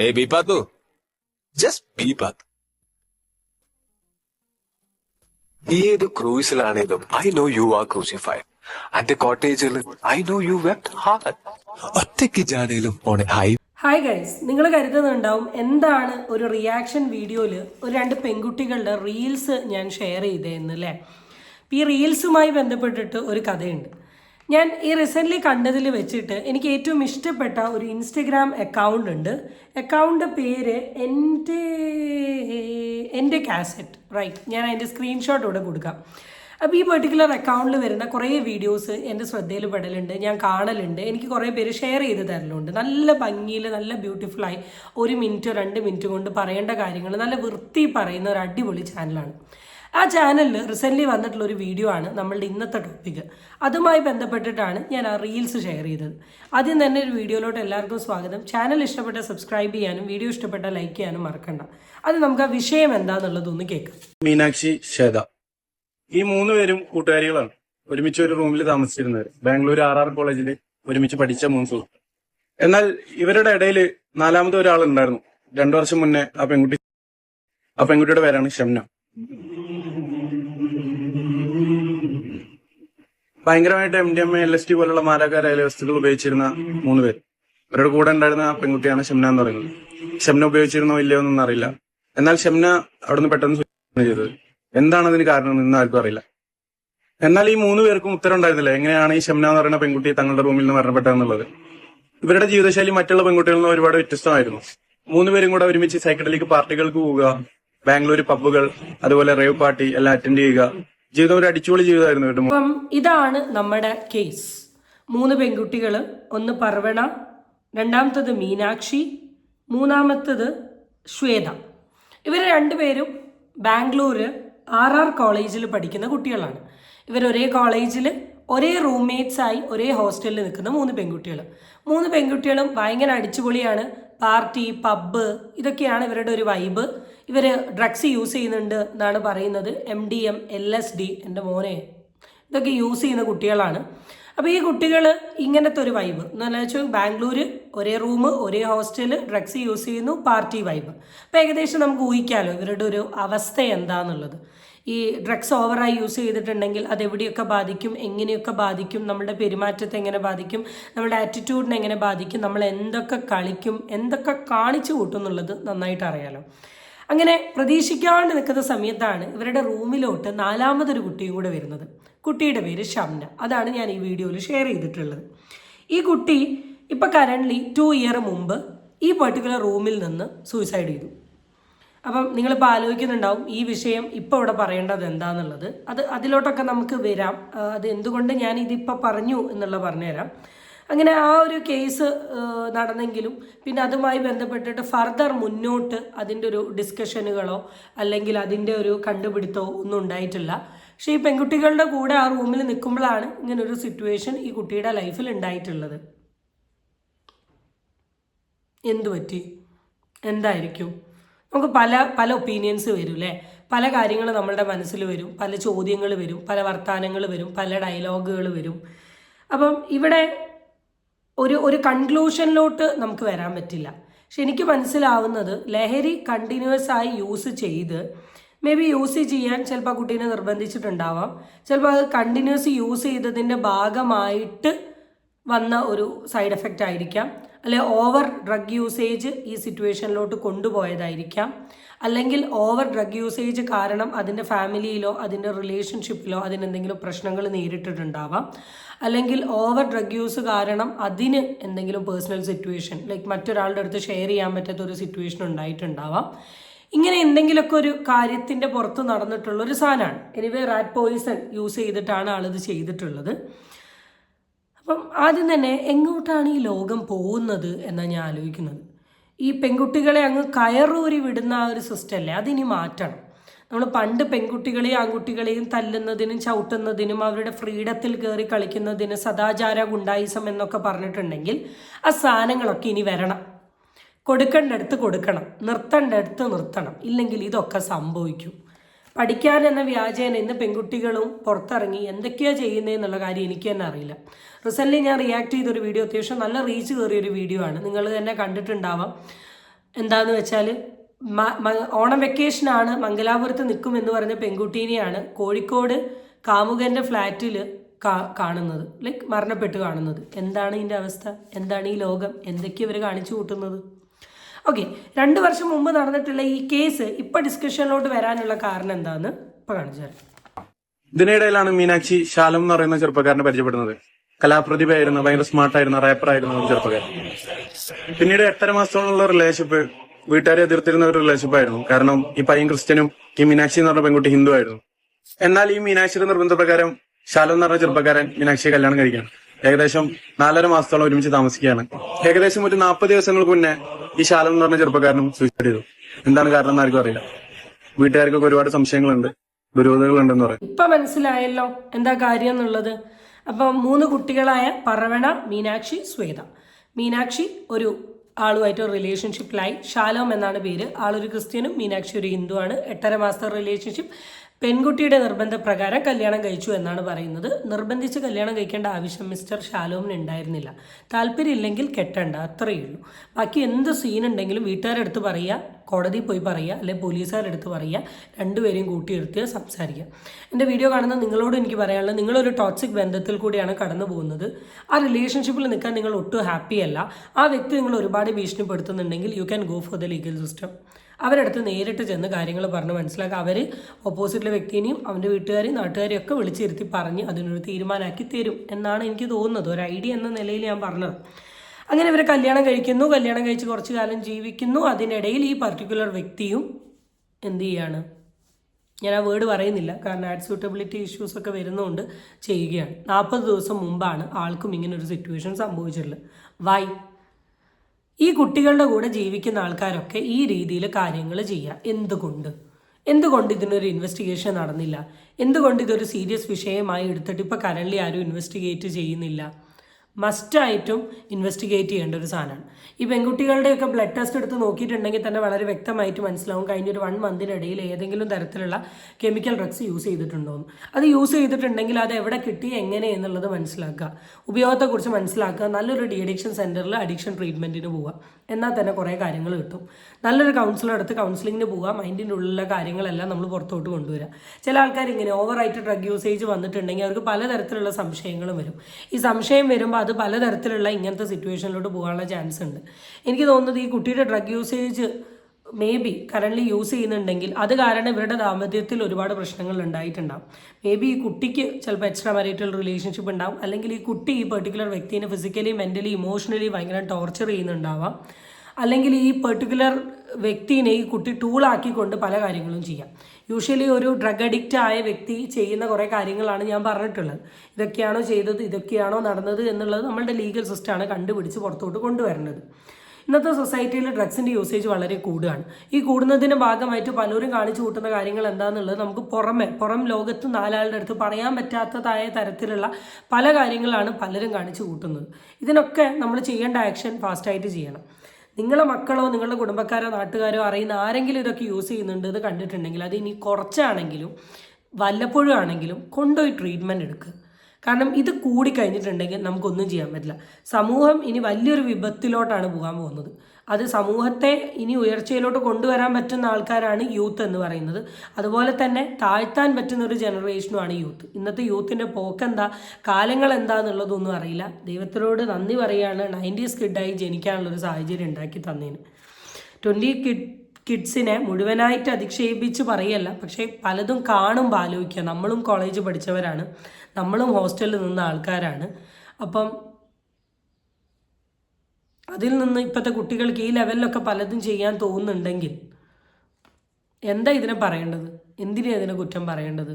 Hey, Bipatu. Just Bipatu. ഏത് ക്രൂസിലാണേലും I know you are crucified അന്റെ കോട്ടേജിൽ I know you wept hard ഒറ്റയ്ക്ക് ജാനയിലും ഓണെ ഹൈ ഹായ് ഗൈസ് നിങ്ങൾ കരുതുന്നുണ്ടാവും എന്താണ് ഒരു റിയാക്ഷൻ വീഡിയോയിൽ ഒരു രണ്ട് പെൺകുട്ടികളുടെ റീൽസ് ഞാൻ ഷെയർ ചെയ്തതെന്ന് അല്ലേ ഈ റീൽസുമായി ബന്ധപ്പെട്ടിട്ട് ഒരു കഥയുണ്ട്. ഞാൻ ഈ റീസെന്റ്ലി കണ്ടതിൽ വെച്ചിട്ട് എനിക്ക് ഏറ്റവും ഇഷ്ടപ്പെട്ട ഒരു ഇൻസ്റ്റഗ്രാം അക്കൗണ്ട് ഉണ്ട്. അക്കൗണ്ട് പേര് എന്റെ എന്റെ കാസറ്റ് റൈറ്റ് ഞാൻ അതിന്റെ സ്ക്രീൻഷോട്ട് ഇവിടെ കൊടുക്കാം. അപ്പോൾ ഈ പെർട്ടിക്കുലർ അക്കൗണ്ടിൽ വരുന്ന കുറേ വീഡിയോസ് എന്റെ ശ്രദ്ധയിൽ പെടലുണ്ട് ഞാൻ കാണലുണ്ട്. എനിക്ക് കുറേ പേര് ഷെയർ ചെയ്ത് തരലുണ്ട്. നല്ല ഭംഗിയിൽ നല്ല ബ്യൂട്ടിഫുള്ളായി ഒരു മിനിറ്റോ രണ്ട് മിനിറ്റ് കൊണ്ട് പറയേണ്ട കാര്യങ്ങൾ നല്ല വൃത്തി പറയുന്ന ഒരു അടിപൊളി ചാനലാണ് ആ ചാനലിൽ റീസെന്റ്ലി വന്നിട്ടുള്ള ഒരു വീഡിയോ ആണ് നമ്മളുടെ ഇന്നത്തെ ടോപ്പിക് അതുമായി ബന്ധപ്പെട്ടിട്ടാണ് ഞാൻ ആ റീൽസ് ഷെയർ ചെയ്തത്. ആദ്യം തന്നെ ഒരു വീഡിയോയിലോട്ട് എല്ലാവർക്കും സ്വാഗതം. ചാനൽ ഇഷ്ടപ്പെട്ട സബ്സ്ക്രൈബ് ചെയ്യാനും വീഡിയോ ഇഷ്ടപ്പെട്ട ലൈക്ക് ചെയ്യാനും മറക്കണ്ട. അത് നമുക്ക് ആ വിഷയം എന്താണെന്നുള്ളതൊന്ന് കേൾക്കാം. മീനാക്ഷി ശ്വേത. ഈ മൂന്ന് പേരും കൂട്ടുകാരികളാണ്. ഒരുമിച്ച് ഒരു റൂമിൽ താമസിച്ചിരുന്നവർ ബാംഗ്ലൂർ ആർ ആർ കോളേജിൽ ഒരുമിച്ച് പഠിച്ച മൂന്ന് സുഹൃത്ത്. എന്നാൽ ഇവരുടെ ഇടയിൽ നാലാമത് ഒരാളുണ്ടായിരുന്നു. രണ്ടു വർഷം മുന്നേ ആ പെൺകുട്ടി ആ പെൺകുട്ടിയുടെ പേരാണ് ഷംന. ഭയങ്കരമായിട്ട് M D M L S T പോലുള്ള മാരകരായ വസ്തുക്കൾ ഉപയോഗിച്ചിരുന്ന മൂന്ന് പേര്. അവരുടെ കൂടെ ഉണ്ടായിരുന്ന ആ പെൺകുട്ടിയാണ് ഷംന എന്ന് പറയുന്നത്. ഷംന ഉപയോഗിച്ചിരുന്നോ ഇല്ലയോ എന്നൊന്നും അറിയില്ല. എന്നാൽ ഷംന അവിടുന്ന് പെട്ടെന്ന് ചെയ്തത് എന്താണ് അതിന് കാരണം എന്ന് ആർക്കും അറിയില്ല. എന്നാൽ ഈ മൂന്ന് പേർക്കും ഉത്തരം ഉണ്ടായിരുന്നില്ല. എങ്ങനെയാണ് ഈ ഷംന എന്ന് പറയുന്ന പെൺകുട്ടി തങ്ങളുടെ റൂമിൽ നിന്ന് മരണപ്പെട്ടതെന്നുള്ളത് ഇവരുടെ ജീവിതശൈലി മറ്റുള്ള പെൺകുട്ടികളിൽ നിന്ന് ഒരുപാട് വ്യത്യസ്തമായിരുന്നു. മൂന്ന് പേരും കൂടെ ഒരുമിച്ച് സൈക്കിളിലേക്ക് പാർട്ടികൾക്ക് പോവുക ബാംഗ്ലൂർ പബ്ബുകൾ അതുപോലെ റേവ് പാർട്ടി എല്ലാം അറ്റൻഡ് ചെയ്യുക ജീവിതം ഒരു അടിച്ചുപൊളി ജീവിതമായിരുന്നു ഇവരുടെ അപ്പം ഇതാണ് നമ്മുടെ കേസ് മൂന്ന് പെൺകുട്ടികൾ ഒന്ന് പർവണ രണ്ടാമത്തത് മീനാക്ഷി മൂന്നാമത്തത് ശ്വേത. ഇവർ രണ്ടുപേരും ബാംഗ്ലൂർ ആർ ആർ കോളേജിൽ പഠിക്കുന്ന കുട്ടികളാണ്. ഇവർ ഒരേ കോളേജിൽ ഒരേ റൂംമേറ്റ്സായി ഒരേ ഹോസ്റ്റലിൽ നിൽക്കുന്ന മൂന്ന് പെൺകുട്ടികൾ മൂന്ന് പെൺകുട്ടികളും ഭയങ്കര അടിച്ചുപൊളിയാണ്. പാർട്ടി പബ്ബ് ഇതൊക്കെയാണ് ഇവരുടെ ഒരു വൈബ് ഇവർ ഡ്രഗ്സ് യൂസ് ചെയ്യുന്നുണ്ട് എന്നാണ് പറയുന്നത്. M D M L S D എന്റെ മോനെ. ഇതൊക്കെ യൂസ് ചെയ്യുന്ന കുട്ടികളാണ്. അപ്പോൾ ഈ കുട്ടികൾ ഇങ്ങനത്തെ ഒരു വൈബ് എന്ന് വെച്ചാൽ ബാംഗ്ലൂർ ഒരേ റൂം ഒരേ ഹോസ്റ്റൽ ഡ്രഗ്സ് യൂസ് ചെയ്യുന്നു പാർട്ടി വൈബ് അപ്പോൾ ഏകദേശം നമുക്ക് ഊഹിക്കാമല്ലോ ഇവരുടെ ഒരു അവസ്ഥ എന്താണെന്നുള്ളത് ഈ ഡ്രഗ്സ് ഓവറായി യൂസ് ചെയ്തിട്ടുണ്ടെങ്കിൽ അത് എവിടെയൊക്കെ ബാധിക്കും എങ്ങനെയൊക്കെ ബാധിക്കും നമ്മുടെ പെരുമാറ്റത്തെ എങ്ങനെ ബാധിക്കും നമ്മുടെ ആറ്റിറ്റ്യൂഡിനെ എങ്ങനെ ബാധിക്കും നമ്മൾ എന്തൊക്കെ കളിക്കും എന്തൊക്കെ കാണിച്ചു കൂട്ടും എന്നുള്ളത് നന്നായിട്ട് അറിയാലോ. അങ്ങനെ പ്രതീക്ഷിക്കാണ്ട് നിൽക്കുന്ന സമയത്താണ് ഇവരുടെ റൂമിലോട്ട് നാലാമതൊരു കുട്ടിയും കൂടെ വരുന്നത്. കുട്ടിയുടെ പേര് ഷംന. അതാണ് ഞാൻ ഈ വീഡിയോയിൽ ഷെയർ ചെയ്തിട്ടുള്ളത്. ഈ കുട്ടി ഇപ്പം കറന്റ്ലി ടു ഇയർ മുമ്പ് ഈ പെർട്ടിക്കുലർ റൂമിൽ നിന്ന് സൂയിസൈഡ് ചെയ്തു. അപ്പം നിങ്ങളിപ്പോൾ ആലോചിക്കുന്നുണ്ടാവും ഈ വിഷയം ഇപ്പോൾ ഇവിടെ പറയേണ്ടത് എന്താണെന്നുള്ളത് അത് അതിലോട്ടൊക്കെ നമുക്ക് വരാം. അത് എന്തുകൊണ്ട് ഞാൻ ഇതിപ്പോൾ പറഞ്ഞു എന്നുള്ള പറഞ്ഞുതരാം. അങ്ങനെ ആ ഒരു കേസ് നടന്നെങ്കിലും പിന്നെ അതുമായി ബന്ധപ്പെട്ടിട്ട് ഫർദർ മുന്നോട്ട് അതിന്റെ ഒരു ഡിസ്കഷനുകളോ അല്ലെങ്കിൽ അതിന്റെ ഒരു കണ്ടുപിടുത്തമോ ഒന്നും ഉണ്ടായിട്ടില്ല. പക്ഷേ ഈ പെൺകുട്ടികളുടെ കൂടെ ആ റൂമിൽ നിൽക്കുമ്പോഴാണ് ഇങ്ങനൊരു സിറ്റുവേഷൻ ഈ കുട്ടിയുടെ ലൈഫിൽ ഉണ്ടായിട്ടുള്ളത്. എന്തു പറ്റി? എന്തായിരിക്കും? നമുക്ക് പല പല ഒപ്പീനിയൻസ് വരും അല്ലേ? പല കാര്യങ്ങൾ നമ്മളുടെ മനസ്സിൽ വരും പല ചോദ്യങ്ങൾ വരും പല വർത്തമാനങ്ങൾ വരും പല ഡയലോഗുകൾ വരും. അപ്പം ഇവിടെ ഒരു ഒരു കൺക്ലൂഷനിലോട്ട് നമുക്ക് വരാൻ പറ്റില്ല. പക്ഷെ എനിക്ക് മനസ്സിലാവുന്നത് ലഹരി കണ്ടിന്യൂസ് ആയി യൂസ് ചെയ്ത് മേ ബി യൂസ് ചെയ്യാൻ ചിലപ്പോൾ കുട്ടീനെ നിർബന്ധിച്ചിട്ടുണ്ടാവാം. ചിലപ്പോൾ അത് കണ്ടിന്യൂസ് യൂസ് ചെയ്തതിന്റെ ഭാഗമായിട്ട് വന്ന ഒരു സൈഡ് എഫക്റ്റ് ആയിരിക്കാം. അല്ലെ ഓവർ ഡ്രഗ് യൂസേജ് ഈ സിറ്റുവേഷനിലോട്ട് കൊണ്ടുപോയതായിരിക്കാം. അല്ലെങ്കിൽ ഓവർ ഡ്രഗ് യൂസേജ് കാരണം അതിന്റെ ഫാമിലിയിലോ അതിന്റെ റിലേഷൻഷിപ്പിലോ അതിനെന്തെങ്കിലും പ്രശ്നങ്ങൾ നേരിട്ടിട്ടുണ്ടാവാം. അല്ലെങ്കിൽ ഓവർ ഡ്രഗ് യൂസ് കാരണം അതിന് എന്തെങ്കിലും പേഴ്സണൽ സിറ്റുവേഷൻ ലൈക്ക് മറ്റൊരാളുടെ അടുത്ത് ഷെയർ ചെയ്യാൻ പറ്റാത്ത ഒരു സിറ്റുവേഷൻ ഉണ്ടായിട്ടുണ്ടാവാം. ഇങ്ങനെ എന്തെങ്കിലുമൊക്കെ ഒരു കാര്യത്തിന്റെ പുറത്ത് നടന്നിട്ടുള്ള ഒരു സാധനമാണ്. എനിവേ റാറ്റ് പോയിസൺ യൂസ് ചെയ്തിട്ടാണ് ആളിത് ചെയ്തിട്ടുള്ളത്. അപ്പം ആദ്യം തന്നെ എങ്ങോട്ടാണ് ഈ ലോകം പോകുന്നത് എന്നാണ് ഞാൻ ആലോചിക്കുന്നത്. ഈ പെൺകുട്ടികളെ അങ്ങ് കയറൂരി വിടുന്ന ആ ഒരു സിസ്റ്റം അല്ലേ? അതിനി മാറ്റണം. നമ്മൾ പണ്ട് പെൺകുട്ടികളെയും ആൺകുട്ടികളെയും തല്ലുന്നതിനും ചവിട്ടുന്നതിനും അവരുടെ ഫ്രീഡത്തിൽ കയറി കളിക്കുന്നതിന് സദാചാര ഗുണ്ടായിസം എന്നൊക്കെ പറഞ്ഞിട്ടുണ്ടെങ്കിൽ ആ സാധനങ്ങളൊക്കെ ഇനി വരണം. കൊടുക്കേണ്ടടുത്ത് കൊടുക്കണം. നിർത്തേണ്ടടുത്ത് നിർത്തണം. ഇല്ലെങ്കിൽ ഇതൊക്കെ സംഭവിക്കും. പഠിക്കാൻ എന്ന വ്യാജേന ഇന്ന് പെൺകുട്ടികളും പുറത്തിറങ്ങി എന്തൊക്കെയാണ് ചെയ്യുന്നതെന്നുള്ള കാര്യം എനിക്ക് തന്നെ അറിയില്ല. റിസെന്റ്ലി ഞാൻ റിയാക്ട് ചെയ്തൊരു വീഡിയോ അത്യാവശ്യം നല്ല റീച്ച് കയറിയൊരു വീഡിയോ ആണ്. നിങ്ങൾ തന്നെ കണ്ടിട്ടുണ്ടാവാം. എന്താണെന്ന് വെച്ചാൽ ഓണം വെക്കേഷനാണ് മംഗലാപുരത്ത് നിൽക്കും എന്ന് പറഞ്ഞ പെൺകുട്ടീനെയാണ് കോഴിക്കോട് കാമുകന്റെ ഫ്ലാറ്റിൽ കാണുന്നത്. ലൈക്ക് മരണപ്പെട്ട് കാണുന്നത്. എന്താണ് ഇതിന്റെ അവസ്ഥ? എന്താണ് ഈ ലോകം? എന്തൊക്കെയാണ് ഇവർ കാണിച്ചു കൂട്ടുന്നത്? ഓക്കെ രണ്ട് വർഷം മുമ്പ് നടന്നിട്ടുള്ള ഈ കേസ് ഇപ്പൊ ഡിസ്കഷനിലോട്ട് വരാനുള്ള കാരണം എന്താന്ന് ഇപ്പൊ കാണിച്ചു തരാം. ഇതിനിടയിലാണ് മീനാക്ഷി ശാലം എന്ന് പറയുന്ന ചെറുപ്പക്കാരനെ പരിചയപ്പെടുന്നത്. കലാപ്രതിഭയായിരുന്നു ഭയങ്കര സ്മാർട്ടായിരുന്ന റാപ്പറായിരുന്നു ചെറുപ്പക്കാരൻ. പിന്നീട് എട്ടര മാസത്തോളമുള്ള റിലേഷൻഷിപ്പ് വീട്ടുകാരെ എതിർത്തിരുന്ന ഒരു റിലേഷൻഷിപ്പ് ആയിരുന്നു. കാരണം ഈ പയ്യൻ ക്രിസ്ത്യനും ഈ മീനാക്ഷി എന്ന് പറഞ്ഞ പെൺകുട്ടി ഹിന്ദു ആയിരുന്നു. എന്നാൽ ഈ മീനാക്ഷിയുടെ നിർബന്ധപ്രകാരം ശാലം എന്ന് പറഞ്ഞ ചെറുപ്പക്കാരൻ മീനാക്ഷിയെ കല്യാണം കഴിക്കുകയാണ്. ഏകദേശം നാലര മാസത്തോളം ഒരുമിച്ച് താമസിക്കുകയാണ്. ഏകദേശം ഒരു നാൽപ്പത് ദിവസങ്ങൾക്ക് മുന്നേ ഈ ശാലം എന്ന് പറഞ്ഞ ചെറുപ്പക്കാരനും സൂയിസൈഡ് ചെയ്തു. എന്താണ് കാരണം എന്ന് ആർക്കും അറിയില്ല. വീട്ടുകാർക്കൊക്കെ ഒരുപാട് സംശയങ്ങളുണ്ട് ദുരൂഹതകളുണ്ടെന്ന് പറയും. ഇപ്പൊ മനസ്സിലായല്ലോ എന്താ കാര്യം എന്നുള്ളത്. അപ്പൊ മൂന്ന് കുട്ടികളായ പറവണ മീനാക്ഷി ശ്വേത. മീനാക്ഷി ഒരു ആളുമായിട്ട് റിലേഷൻഷിപ്പിലായി ഷാലോം എന്നാണ് പേര്. ആളൊരു ക്രിസ്ത്യനും മീനാക്ഷി ഒരു ഹിന്ദുവാണ്. എട്ടര മാസത്തെ റിലേഷൻഷിപ്പ് പെൺകുട്ടിയുടെ നിർബന്ധപ്രകാരം കല്യാണം കഴിച്ചു എന്നാണ് പറയുന്നത്. നിർബന്ധിച്ച് കല്യാണം കഴിക്കേണ്ട ആവശ്യം മിസ്റ്റർ ഷാലോമിന് ഉണ്ടായിരുന്നില്ല. താല്പര്യമില്ലെങ്കിൽ കെട്ടണ്ട അത്രയേ ഉള്ളൂ. ബാക്കി എന്ത് സീൻ ഉണ്ടെങ്കിലും വീട്ടുകാരെടുത്ത് പറയുക കോടതിയിൽ പോയി പറയുക അല്ലെങ്കിൽ പോലീസുകാരെടുത്ത് പറയുക രണ്ടുപേരെയും കൂട്ടിയിരുത്തുക സംസാരിക്കുക. എന്റെ വീഡിയോ കാണുന്ന നിങ്ങളോട് എനിക്ക് പറയാനുള്ളത് നിങ്ങളൊരു ടോക്സിക് ബന്ധത്തിൽ കൂടിയാണ് കടന്നു പോകുന്നത്. ആ റിലേഷൻഷിപ്പിൽ നിൽക്കാൻ നിങ്ങൾ ഒട്ടും ഹാപ്പി അല്ല. ആ വ്യക്തി നിങ്ങൾ ഒരുപാട് ഭീഷണിപ്പെടുത്തുന്നുണ്ടെങ്കിൽ you can go for the legal system അവരടുത്ത് നേരിട്ട് ചെന്ന് കാര്യങ്ങൾ പറഞ്ഞ് മനസ്സിലാക്കുക. അവർ ഓപ്പോസിറ്റിലെ വ്യക്തിനെയും അവന്റെ വീട്ടുകാരെയും നാട്ടുകാരെയും ഒക്കെ വിളിച്ചിരുത്തി പറഞ്ഞ് അതിനൊരു തീരുമാനമാക്കി തരും എന്നാണ് എനിക്ക് തോന്നുന്നത്. ഒരു ഐഡിയ എന്ന നിലയിൽ ഞാൻ പറഞ്ഞത്. അങ്ങനെ ഇവർ കല്യാണം കഴിക്കുന്നു. കല്യാണം കഴിച്ച് കുറച്ച് കാലം ജീവിക്കുന്നു. അതിനിടയിൽ ഈ പർട്ടിക്കുലർ വ്യക്തിയും എന്ത് ചെയ്യാണ്? ഞാൻ ആ വേർഡ് പറയുന്നില്ല. കാരണം ആഡ് സൂട്ടബിലിറ്റി ഇഷ്യൂസ് ഒക്കെ വരുന്നതുകൊണ്ട് ചെയ്യുകയാണ്. നാൽപ്പത് ദിവസം മുമ്പാണ് ആൾക്കും ഇങ്ങനെ ഒരു സിറ്റുവേഷൻ സംഭവിച്ചിട്ടുള്ളത്. വൈ ഈ കുട്ടികളുടെ കൂടെ ജീവിക്കുന്ന ആൾക്കാരൊക്കെ ഈ രീതിയിൽ കാര്യങ്ങൾ ചെയ്യുക എന്തുകൊണ്ട്? എന്തുകൊണ്ട് ഇതിനൊരു ഇൻവെസ്റ്റിഗേഷൻ നടന്നില്ല? എന്തുകൊണ്ട് ഇതൊരു സീരിയസ് വിഷയമായി എടുത്തിട്ട് ഇപ്പോൾ കറന്റ് ആരും ഇൻവെസ്റ്റിഗേറ്റ് ചെയ്യുന്നില്ല? മസ്റ്റായിട്ടും ഇൻവെസ്റ്റിഗേറ്റ് ചെയ്യേണ്ട ഒരു സാധനമാണ്. ഈ പെൺകുട്ടികളുടെയൊക്കെ ബ്ലഡ് ടെസ്റ്റ് എടുത്ത് നോക്കിയിട്ടുണ്ടെങ്കിൽ തന്നെ വളരെ വ്യക്തമായിട്ട് മനസ്സിലാവും. കഴിഞ്ഞ ഒരു വൺ മന്തിനിടയിൽ ഏതെങ്കിലും തരത്തിലുള്ള കെമിക്കൽ ഡ്രഗ്സ് യൂസ് ചെയ്തിട്ടുണ്ടോ അത് യൂസ് ചെയ്തിട്ടുണ്ടെങ്കിൽ അത് എവിടെ കിട്ടി എങ്ങനെ എന്നുള്ളത് മനസ്സിലാക്കുക. ഉപയോഗത്തെക്കുറിച്ച് മനസ്സിലാക്കുക. നല്ലൊരു ഡി അഡിക്ഷൻ സെന്ററിൽ അഡിക്ഷൻ ട്രീറ്റ്മെന്റിന് പോവുക. എന്നാൽ തന്നെ കുറേ കാര്യങ്ങൾ കിട്ടും. നല്ലൊരു കൗൺസിലർ എടുത്ത് കൗൺസിലിങ്ങിന് പോവുക. മൈൻഡിന്റെ ഉള്ളിലെ കാര്യങ്ങളെല്ലാം നമ്മൾ പുറത്തോട്ട് കൊണ്ടുവരിക. ചില ആൾക്കാർ ഇങ്ങനെ ഓവറായിട്ട് ഡ്രഗ് യൂസേജ് വന്നിട്ടുണ്ടെങ്കിൽ അവർക്ക് പലതരത്തിലുള്ള സംശയങ്ങളും വരും. ഈ സംശയം വരുമ്പോൾ അത് പലതരത്തിലുള്ള ഇങ്ങനത്തെ സിറ്റുവേഷനിലോട്ട് പോകാനുള്ള ചാൻസ് ഉണ്ട്. എനിക്ക് തോന്നുന്നത് ഈ കുട്ടിയുടെ drug usage maybe current use ചെയ്യുന്നുണ്ടെങ്കിൽ അത് കാരണം ഇവരുടെ ദാമ്പത്യത്തിൽ ഒരുപാട് പ്രശ്നങ്ങൾ ഉണ്ടായിട്ടുണ്ടാവും. മേ ബി ഈ കുട്ടിക്ക് ചിലപ്പോൾ എക്സ്ട്രാ മാരിറ്റൽ റിലേഷൻഷിപ്പ് ഉണ്ടാവും. അല്ലെങ്കിൽ ഈ കുട്ടി ഈ പെർട്ടിക്കുലർ വ്യക്തിനെ ഫിസിക്കലി മെന്റലി ഇമോഷണലി ഭയങ്കര ടോർച്ചർ ചെയ്യുന്നുണ്ടാവാം. അല്ലെങ്കിൽ ഈ പെർട്ടിക്കുലർ വ്യക്തിനെ ഈ കുട്ടി ടൂളാക്കിക്കൊണ്ട് പല കാര്യങ്ങളും ചെയ്യാം. യൂഷ്വലി ഒരു ഡ്രഗ് അഡിക്റ്റ് ആയ വ്യക്തി ചെയ്യുന്ന കുറേ കാര്യങ്ങളാണ് ഞാൻ പറഞ്ഞിട്ടുള്ളത്. ഇതൊക്കെയാണോ ചെയ്തത് ഇതൊക്കെയാണോ നടന്നത് എന്നുള്ളത് നമ്മളുടെ ലീഗൽ സിസ്റ്റമാണ് കണ്ടുപിടിച്ച് പുറത്തോട്ട് കൊണ്ടുവരേണ്ടത് ഇന്നത്തെ സൊസൈറ്റിയിൽ ഡ്രഗ്സിന്റെ യൂസേജ് വളരെ കൂടുകയാണ്. ഈ കൂടുന്നതിന്റെ ഭാഗമായിട്ട് പലരും കാണിച്ചു കൂട്ടുന്ന കാര്യങ്ങൾ എന്താണെന്നുള്ളത് നമുക്ക് പുറമെ പുറം ലോകത്ത് നാലാളുടെ അടുത്ത് പറയാൻ പറ്റാത്തതായ തരത്തിലുള്ള പല കാര്യങ്ങളാണ് പലരും കാണിച്ചു കൂട്ടുന്നത്. ഇതിനൊക്കെ നമ്മൾ ചെയ്യേണ്ട ആക്ഷൻ ഫാസ്റ്റായിട്ട് ചെയ്യണം. നിങ്ങളെ മക്കളോ നിങ്ങളുടെ കുടുംബക്കാരോ നാട്ടുകാരോ അറിയുന്ന ആരെങ്കിലും ഇതൊക്കെ യൂസ് ചെയ്യുന്നുണ്ട് ഇത് കണ്ടിട്ടുണ്ടെങ്കിൽ അത് ഇനി കുറച്ചാണെങ്കിലും വല്ലപ്പോഴും ആണെങ്കിലും കൊണ്ടുപോയി ട്രീറ്റ്മെന്റ് എടുക്കുക കാരണം ഇത് കൂടിക്കഴിഞ്ഞിട്ടുണ്ടെങ്കിൽ നമുക്കൊന്നും ചെയ്യാൻ പറ്റില്ല. സമൂഹം ഇനി വലിയൊരു വിപത്തിലോട്ടാണ് പോകാൻ പോകുന്നത്. അത് സമൂഹത്തെ ഇനി ഉയർച്ചയിലോട്ട് കൊണ്ടുവരാൻ പറ്റുന്ന ആൾക്കാരാണ് യൂത്ത് എന്ന് പറയുന്നത്. അതുപോലെ തന്നെ താഴ്ത്താൻ പറ്റുന്ന ഒരു ജനറേഷനുമാണ് യൂത്ത് ഇന്നത്തെ യൂത്തിന്റെ പോക്കെന്താ? കാലങ്ങൾ എന്താന്നുള്ളതൊന്നും അറിയില്ല. ദൈവത്തിനോട് നന്ദി പറയുകയാണ് നയന്റീസ് കിഡായി ജനിക്കാനുള്ള ഒരു സാഹചര്യം ഉണ്ടാക്കി തന്നേന്. ട്വന്റി കിഡ് കിഡ്സിനെ മുഴുവനായിട്ട് അധിക്ഷേപിച്ച് പറയല്ല. പക്ഷേ പലതും കാണുമ്പോൾ ആലോചിക്കുക. നമ്മളും കോളേജ് പഠിച്ചവരാണ്. നമ്മളും ഹോസ്റ്റലിൽ നിന്ന ആൾക്കാരാണ്. അപ്പം അതിൽ നിന്ന് ഇപ്പോഴത്തെ കുട്ടികൾക്ക് ഈ ലെവലിലൊക്കെ പലതും ചെയ്യാൻ തോന്നുന്നുണ്ടെങ്കിൽ എന്താ ഇതിനെ പറയേണ്ടത്? എന്തിനാ ഇതിനെ കുറ്റം പറയേണ്ടത്?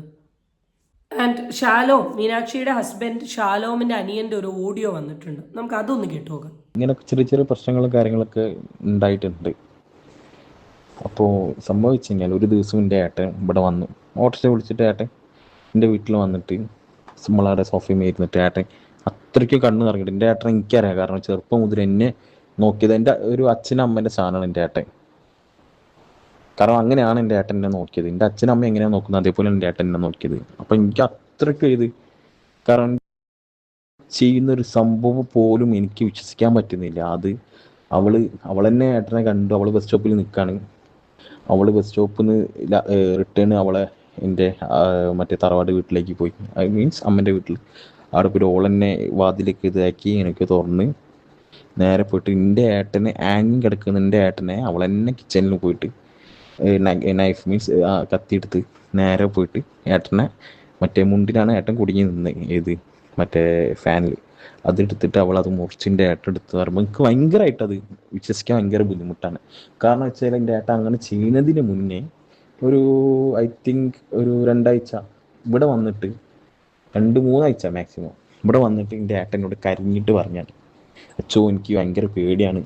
ആൻഡ് ഷാലോം മീനാക്ഷിയുടെ ഹസ്ബൻഡ് ഷാലോമിന്റെ അനിയന്റെ ഒരു ഓഡിയോ വന്നിട്ടുണ്ട്. നമുക്ക് അതൊന്ന് കേട്ടു നോക്കാം. ഇങ്ങനെ ചെറിയ ചെറിയ പ്രശ്നങ്ങളും കാര്യങ്ങളൊക്കെ ഉണ്ടായിട്ടുണ്ട്. അപ്പോൾ സംഭവിച്ചു കഴിഞ്ഞാൽ ഒരു ദിവസം എന്റെ ഏട്ടൻ ഇവിടെ വന്നു. ഓട്ടോറിക്ഷ വിളിച്ചിട്ട് ഏട്ടൻ എന്റെ വീട്ടിൽ വന്നിട്ട് നമ്മളവിടെ സോഫയിൽ ഇരുന്നിട്ട് ഏട്ടൻ അത്രയ്ക്ക് കണ്ണ് നിറഞ്ഞിട്ട് എന്റെ ഏട്ടൻ എനിക്കറിയാം. കാരണം ചെറുപ്പം മുതൽ എന്നെ നോക്കിയത്. എന്റെ ഒരു അച്ഛനും അമ്മേന്റെ സാധനമാണ് എന്റെ ഏട്ടൻ. കാരണം അങ്ങനെയാണ് എന്റെ ഏട്ടൻ എന്നെ നോക്കിയത്. എന്റെ അച്ഛനും അമ്മ എങ്ങനെയാണ് നോക്കുന്നത്? അതേപോലെ എന്റെ ഏട്ടൻ എന്നെ നോക്കിയത്. അപ്പം എനിക്ക് അത്രയ്ക്ക് ഇത് കാരണം ചെയ്യുന്ന ഒരു സംഭവം പോലും എനിക്ക് വിശ്വസിക്കാൻ പറ്റുന്നില്ല. അത് അവൾ അവളെന്നെ ഏട്ടനെ കണ്ടു. അവൾ ബസ് സ്റ്റോപ്പിൽ നിൽക്കാണ് അവൾ ബസ് സ്റ്റോപ്പിൽ നിന്ന് റിട്ടേൺ അവളെ എന്റെ മറ്റേ തറവാട് വീട്ടിലേക്ക് പോയി. ഐ മീൻസ് അമ്മന്റെ വീട്ടിൽ അവിടെ പോയി ഓളെന്നെ വാതിലേക്ക് ഇതാക്കി എനിക്ക് തുറന്ന് നേരെ പോയിട്ട് എന്റെ ഏട്ടനെ ആങ്ങി കിടക്കുന്ന എന്റെ ഏട്ടനെ അവളെന്നെ കിച്ചണിൽ പോയിട്ട് നൈഫ് മീൻസ് കത്തിയെടുത്ത് നേരെ പോയിട്ട് ഏട്ടനെ മറ്റേ മുണ്ടിലാണ് ഏട്ടൻ കുടുങ്ങി നിന്നത് ഏത് മറ്റേ ഫാനിൽ അതെടുത്തിട്ട് അവൾ അത് മുറിച്ചിന്റെ ഏട്ടൻ എടുത്ത് പറയുമ്പോൾ എനിക്ക് ഭയങ്കരമായിട്ട് അത് വിശ്വസിക്കാൻ ഭയങ്കര ബുദ്ധിമുട്ടാണ്. കാരണം വെച്ചാൽ എന്റെ ഏട്ടൻ അങ്ങനെ ചെയ്യുന്നതിന് മുന്നേ ഒരു ഐ തിങ്ക് ഒരു രണ്ടാഴ്ച ഇവിടെ വന്നിട്ട് രണ്ട് മൂന്നാഴ്ച മാക്സിമം ഇവിടെ വന്നിട്ട് എന്റെ ഏട്ടനോട് കരഞ്ഞിട്ട് പറഞ്ഞാൽ അച്ഛോ എനിക്ക് ഭയങ്കര പേടിയാണ്.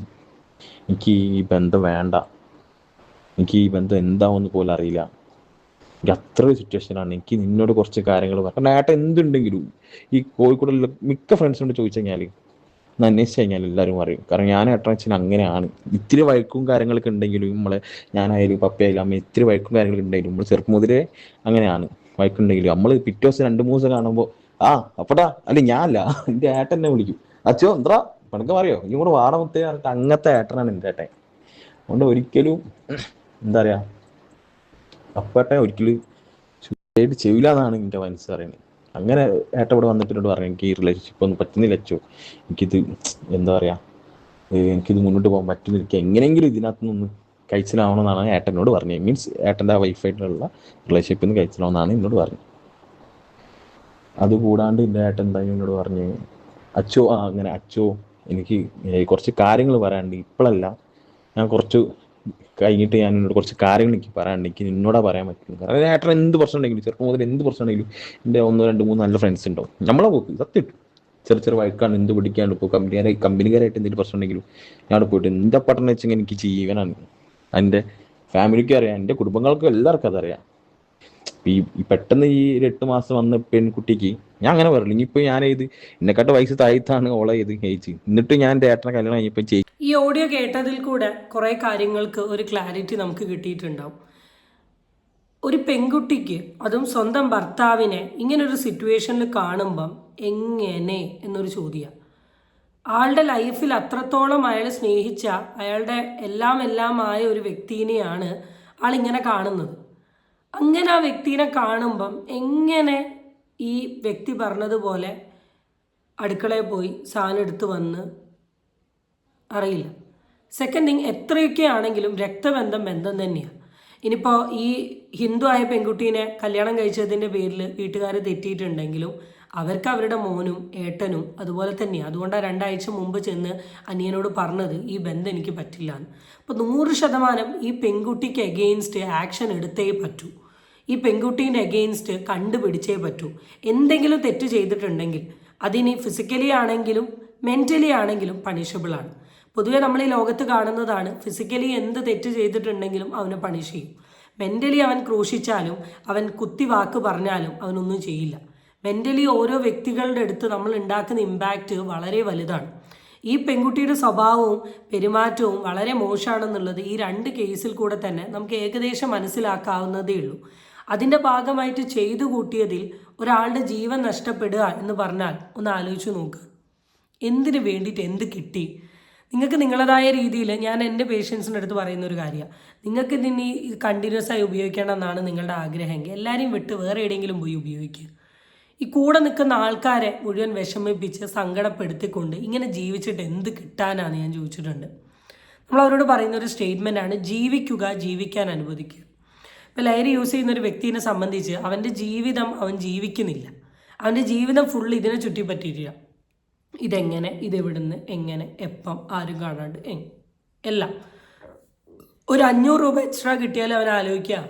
എനിക്ക് ഈ ബന്ധം വേണ്ട. എനിക്ക് ഈ ബന്ധം എന്താവെന്ന് പോലും അറിയില്ല. എനിക്ക് അത്ര സിറ്റുവേഷനാണ് എനിക്ക് നിന്നോട് കുറച്ച് കാര്യങ്ങൾ പറഞ്ഞു കാരണം ഏട്ടൻ എന്തുണ്ടെങ്കിലും ഈ കോഴിക്കോടുള്ള മിക്ക ഫ്രണ്ട്സിനോട് ചോദിച്ചു കഴിഞ്ഞാൽ അന്വേഷിച്ച് കഴിഞ്ഞാൽ എല്ലാവരും അറിയും കാരണം ഞാൻ ഏട്ടൻ അച്ഛൻ അങ്ങനെയാണ്. ഇത്തിരി വഴക്കും കാര്യങ്ങളൊക്കെ ഉണ്ടെങ്കിലും നമ്മളെ ഞാനായാലും പപ്പയായാലും അമ്മ ഇത്തിരി വഴക്കും കാര്യങ്ങളൊക്കെ ഉണ്ടെങ്കിലും നമ്മൾ ചെറുപ്പം മുതലേ അങ്ങനെയാണ്. വഴക്കുണ്ടെങ്കിലും നമ്മൾ പിറ്റേ ദിവസം രണ്ട് മൂന്ന് ദിവസം കാണുമ്പോൾ ആ അപ്പടാ അല്ലെ ഞാനല്ല എന്റെ ഏട്ടൻ എന്നെ വിളിക്കും. അച്ഛോ എന്താ പണക്കം അറിയോ ഇനി കൂടെ വാടമുത്തേ പറഞ്ഞിട്ട് അങ്ങനത്തെ ഏട്ടനാണ് എന്റെ ഏട്ടൻ. അതുകൊണ്ട് ഒരിക്കലും എന്താ പറയാ അപ്പേട്ടൻ ഒരിക്കലും ചുറ്റായിട്ട് ചെയ്യില്ല എന്നാണ് എന്റെ മനസ്സ് പറയുന്നത്. അങ്ങനെ ഏട്ടൻ ഇവിടെ വന്നിട്ട് പറഞ്ഞു എനിക്ക് ഈ റിലേഷൻഷിപ്പ് ഒന്നും പറ്റുന്നില്ല അച്ഛോ. എനിക്കിത് എന്താ പറയാ എനിക്കിത് മുന്നോട്ട് പോകാൻ പറ്റുന്നില്ല. എങ്ങനെയെങ്കിലും ഇതിനകത്ത് നിന്ന് കഴിച്ചിലാവണമെന്നാണ് ഏട്ടനോട് പറഞ്ഞത്. മീൻസ് ഏട്ടന്റെ വൈഫായിട്ടുള്ള റിലേഷൻഷിപ്പിൽ നിന്ന് കഴിച്ചിലാവണമെന്നാണ് എന്നോട് പറഞ്ഞത്. അതുകൂടാണ്ട് എന്റെ ഏട്ടൻ എന്തായാലും എന്നോട് പറഞ്ഞ് അച്ചോ ആ അങ്ങനെ അച്ചോ എനിക്ക് കുറച്ച് കാര്യങ്ങൾ പറയാനുണ്ട്. ഇപ്പോഴല്ല ഞാൻ കുറച്ച് കഴിഞ്ഞിട്ട് ഞാൻ എന്നോട് കുറച്ച് കാര്യങ്ങൾ എനിക്ക് പറയാനുണ്ട്. എനിക്ക് നിന്നോടാ പറയാൻ പറ്റും കാരണം ഏട്ടൻ എന്ത് പ്രശ്നം ഉണ്ടെങ്കിലും ചെറുപ്പം മുതൽ എന്ത് പ്രശ്നം ഉണ്ടെങ്കിലും എന്റെ ഒന്നോ രണ്ട് മൂന്ന് നല്ല ഫ്രണ്ട്സ് ഉണ്ടാവും. നമ്മളെ പോക്ക് സത്യം ചെറിയ ചെറിയ വഴക്കാണ് എന്ത് പിടിക്കാണ്ട് ഇപ്പോൾ കമ്പനിക്കാരെ കമ്പനിക്കാരായിട്ട് എന്തെങ്കിലും പ്രശ്നം ഉണ്ടെങ്കിലും ഞാൻ പോയിട്ട് എന്താ പട്ടണം വെച്ചെങ്കിൽ എനിക്ക് ജീവനാണ്. എന്റെ ഫാമിലിക്കും അറിയാം എന്റെ കുടുംബങ്ങൾക്കും എല്ലാവർക്കും അതറിയാം. ഈ പെട്ടെന്ന് ഈ ഒരു എട്ട് മാസം വന്ന പെൺകുട്ടിക്ക് ഞാൻ അങ്ങനെ പറയില്ല ഇനിയിപ്പോ ഞാൻ ഇത് എന്നെക്കാട്ട് വയസ്സ് താഴ്ത്താണ് ഓളെ ഇത് ഏജ് എന്നിട്ട് ഞാൻ എന്റെ ഏട്ടനെ കല്യാണം കഴിഞ്ഞപ്പോൾ ചെയ്യും ഈ ഓഡിയോ കേട്ടതിൽ കൂടെ കുറേ കാര്യങ്ങൾക്ക് ഒരു ക്ലാരിറ്റി നമുക്ക് കിട്ടിയിട്ടുണ്ടാവും. ഒരു പെൺകുട്ടിക്ക് അതും സ്വന്തം ഭർത്താവിനെ ഇങ്ങനൊരു സിറ്റുവേഷനിൽ കാണുമ്പം എങ്ങനെ എന്നൊരു ചോദ്യമാണ്. ആളുടെ ലൈഫിൽ അത്രത്തോളം അയാൾ സ്നേഹിച്ച അയാളുടെ എല്ലാം എല്ലാമായ ഒരു വ്യക്തിനെയാണ് ആളിങ്ങനെ കാണുന്നത്. അങ്ങനെ ആ വ്യക്തിനെ കാണുമ്പം എങ്ങനെ ഈ വ്യക്തി പറഞ്ഞതുപോലെ അടുക്കളയിൽ പോയി സാധനം എടുത്ത് വന്ന് അറിയില്ല. സെക്കൻഡ് തിങ് എത്രയൊക്കെ ആണെങ്കിലും രക്തബന്ധം ബന്ധം തന്നെയാണ് ഇനിയിപ്പോൾ ഈ ഹിന്ദു ആയ പെൺകുട്ടീനെ കല്യാണം കഴിച്ചതിന്റെ പേരിൽ വീട്ടുകാർ തെറ്റിയിട്ടുണ്ടെങ്കിലും അവർക്ക് അവരുടെ മോനും ഏട്ടനും അതുപോലെ തന്നെയാണ് അതുകൊണ്ടാണ് രണ്ടാഴ്ച മുമ്പ് ചെന്ന് അനിയനോട് പറഞ്ഞത് ഈ ബന്ധം എനിക്ക് പറ്റില്ല എന്ന് അപ്പോൾ നൂറ് ശതമാനം ഈ പെൺകുട്ടിക്ക് എഗെയിൻസ്റ്റ് ആക്ഷൻ എടുത്തേ പറ്റൂ. ഈ പെൺകുട്ടീന്റെ എഗെയിൻസ്റ്റ് കണ്ടുപിടിച്ചേ പറ്റൂ. എന്തെങ്കിലും തെറ്റ് ചെയ്തിട്ടുണ്ടെങ്കിൽ അതിനി ഫിസിക്കലി ആണെങ്കിലും മെന്റലി ആണെങ്കിലും പണിഷബിൾ ആണ്. പൊതുവെ നമ്മൾ ഈ ലോകത്ത് കാണുന്നതാണ് ഫിസിക്കലി എന്ത് തെറ്റ് ചെയ്തിട്ടുണ്ടെങ്കിലും അവനെ പണിഷ് ചെയ്യും. മെന്റലി അവൻ ക്രൂശിച്ചാലും അവൻ കുത്തിവാക്ക് പറഞ്ഞാലും അവനൊന്നും ചെയ്യില്ല. മെന്റലി ഓരോ വ്യക്തികളുടെ അടുത്ത് നമ്മൾ ഉണ്ടാക്കുന്ന ഇമ്പാക്റ്റ് വളരെ വലുതാണ്. ഈ പെൺകുട്ടിയുടെ സ്വഭാവവും പെരുമാറ്റവും വളരെ മോശമാണെന്നുള്ളത് ഈ രണ്ട് കേസിൽ കൂടെ തന്നെ നമുക്ക് ഏകദേശം മനസ്സിലാക്കാവുന്നതേ ഉള്ളൂ. അതിന്റെ ഭാഗമായിട്ട് ചെയ്തു കൂട്ടിയതിൽ ഒരാളുടെ ജീവൻ നഷ്ടപ്പെടുക എന്ന് പറഞ്ഞാൽ ഒന്ന് ആലോചിച്ചു നോക്കുക എന്തിനു വേണ്ടിയിട്ട് എന്ത് കിട്ടി? നിങ്ങൾക്ക് നിങ്ങളതായ രീതിയിൽ ഞാൻ എന്റെ പേഷ്യൻസിന്റെ അടുത്ത് പറയുന്ന ഒരു കാര്യമാണ് നിങ്ങൾക്ക് ഇതിനി കണ്ടിന്യൂസ് ആയി ഉപയോഗിക്കണം എന്നാണ് നിങ്ങളുടെ ആഗ്രഹമെങ്കിൽ എല്ലാവരെയും വിട്ട് വേറെ എവിടെയെങ്കിലും പോയി ഉപയോഗിക്കുക ഈ കൂടെ നിൽക്കുന്ന ആൾക്കാരെ മുഴുവൻ വിഷമിപ്പിച്ച് സങ്കടപ്പെടുത്തിക്കൊണ്ട് ഇങ്ങനെ ജീവിച്ചിട്ട് എന്ത് കിട്ടാനാണ് ഞാൻ ചോദിച്ചിട്ടുണ്ട്. നമ്മൾ അവരോട് പറയുന്ന ഒരു സ്റ്റേറ്റ്മെന്റ് ആണ് ജീവിക്കുക ജീവിക്കാൻ അനുവദിക്കുക. ഇപ്പോൾ ലഹരി യൂസ് ചെയ്യുന്ന ഒരു വ്യക്തിനെ സംബന്ധിച്ച് അവന്റെ ജീവിതം അവൻ ജീവിക്കുന്നില്ല. അവന്റെ ജീവിതം ഫുൾ ഇതിനെ ചുറ്റിപ്പറ്റിയിട്ടില്ല. ഇതെങ്ങനെ ഇതെവിടുന്ന് എങ്ങനെ എപ്പം ആരും കാണാണ്ട് എല്ലാം. ഒരു അഞ്ഞൂറ് രൂപ എക്സ്ട്രാ കിട്ടിയാലും അവൻ ആലോചിക്കുക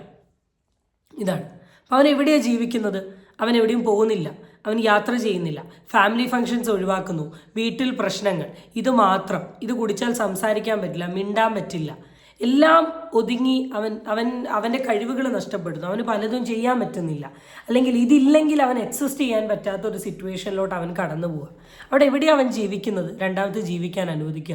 ഇതാണ്. അപ്പോൾ അവൻ എവിടെയാണ് ജീവിക്കുന്നത്? അവൻ എവിടെയും പോകുന്നില്ല. അവൻ യാത്ര ചെയ്യുന്നില്ല. ഫാമിലി ഫങ്ഷൻസ് ഒഴിവാക്കുന്നു. വീട്ടിൽ പ്രശ്നങ്ങൾ. ഇത് മാത്രം. ഇത് കുടിച്ചാൽ സംസാരിക്കാൻ പറ്റില്ല മിണ്ടാൻ പറ്റില്ല. എല്ലാം ഒതുങ്ങി അവൻ അവൻ അവന്റെ കഴിവുകൾ നഷ്ടപ്പെടുന്നു. അവന് പലതും ചെയ്യാൻ പറ്റുന്നില്ല. അല്ലെങ്കിൽ ഇതില്ലെങ്കിൽ അവൻ എക്സിസ്റ്റ് ചെയ്യാൻ പറ്റാത്ത ഒരു സിറ്റുവേഷനിലോട്ട് അവൻ കടന്നു പോവുക. അവിടെ എവിടെയാണ് അവൻ ജീവിക്കുന്നത്? രണ്ടാമത് ജീവിക്കാൻ അനുവദിക്കുക.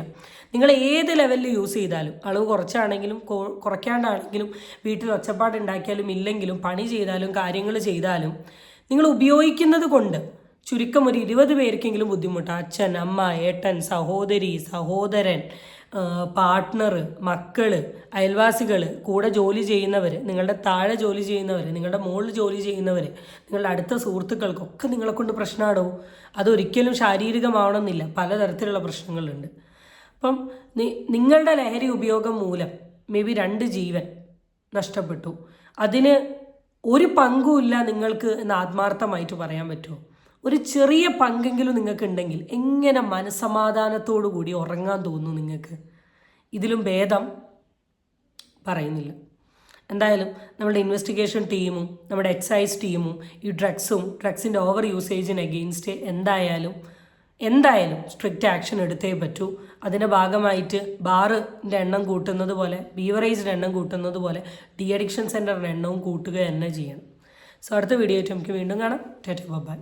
നിങ്ങൾ ഏത് ലെവലിൽ യൂസ് ചെയ്താലും അളവ് കുറച്ചാണെങ്കിലും കുറയ്ക്കാണ്ടാണെങ്കിലും വീട്ടിൽ ഒച്ചപ്പാടുണ്ടാക്കിയാലും ഇല്ലെങ്കിലും പണി ചെയ്താലും കാര്യങ്ങൾ ചെയ്താലും നിങ്ങൾ ഉപയോഗിക്കുന്നത് കൊണ്ട് ചുരുക്കം ഒരു ഇരുപത് പേർക്കെങ്കിലും ബുദ്ധിമുട്ട്. അച്ഛൻ അമ്മ ഏട്ടൻ സഹോദരി സഹോദരൻ പാർട്ട്ണർ മക്കൾ അയൽവാസികൾ കൂടെ ജോലി ചെയ്യുന്നവർ നിങ്ങളുടെ താഴെ ജോലി ചെയ്യുന്നവർ നിങ്ങളുടെ മുകളിൽ ജോലി ചെയ്യുന്നവർ നിങ്ങളുടെ അടുത്ത സുഹൃത്തുക്കൾക്കൊക്കെ നിങ്ങളെ കൊണ്ട് പ്രശ്നമാണോ അതൊരിക്കലും ശാരീരികമാവണമെന്നില്ല. പലതരത്തിലുള്ള പ്രശ്നങ്ങളുണ്ട്. അപ്പം നിങ്ങളുടെ ലഹരി ഉപയോഗം മൂലം മേ ബി രണ്ട് ജീവൻ നഷ്ടപ്പെട്ടു. അതിന് ഒരു പങ്കുമില്ല നിങ്ങൾക്ക് എന്ന് ആത്മാർത്ഥമായിട്ട് പറയാൻ പറ്റുമോ? ഒരു ചെറിയ പങ്കെങ്കിലും നിങ്ങൾക്ക് ഉണ്ടെങ്കിൽ എങ്ങനെ മനസമാധാനത്തോടു കൂടി ഉറങ്ങാൻ തോന്നുന്നു നിങ്ങൾക്ക്? ഇതിലും ഭേദം പറയുന്നില്ല. എന്തായാലും നമ്മുടെ ഇൻവെസ്റ്റിഗേഷൻ ടീമും നമ്മുടെ എക്സൈസ് ടീമും ഈ ഡ്രഗ്സും ഡ്രഗ്സിന്റെ ഓവർ യൂസേജിന് അഗെയിൻസ്റ്റ് എന്തായാലും എന്തായാലും സ്ട്രിക്റ്റ് ആക്ഷൻ എടുത്തേ പറ്റൂ. അതിന്റെ ഭാഗമായിട്ട് ബാറിന്റെ എണ്ണം കൂട്ടുന്നത് പോലെ ബീവറേജിന്റെ എണ്ണം കൂട്ടുന്നത് പോലെ ഡി അഡിക്ഷൻ സെന്ററിന്റെ എണ്ണവും കൂട്ടുക തന്നെ ചെയ്യണം. സോ അടുത്ത വീഡിയോ ആയിട്ട് നമുക്ക് വീണ്ടും കാണാം. Tate by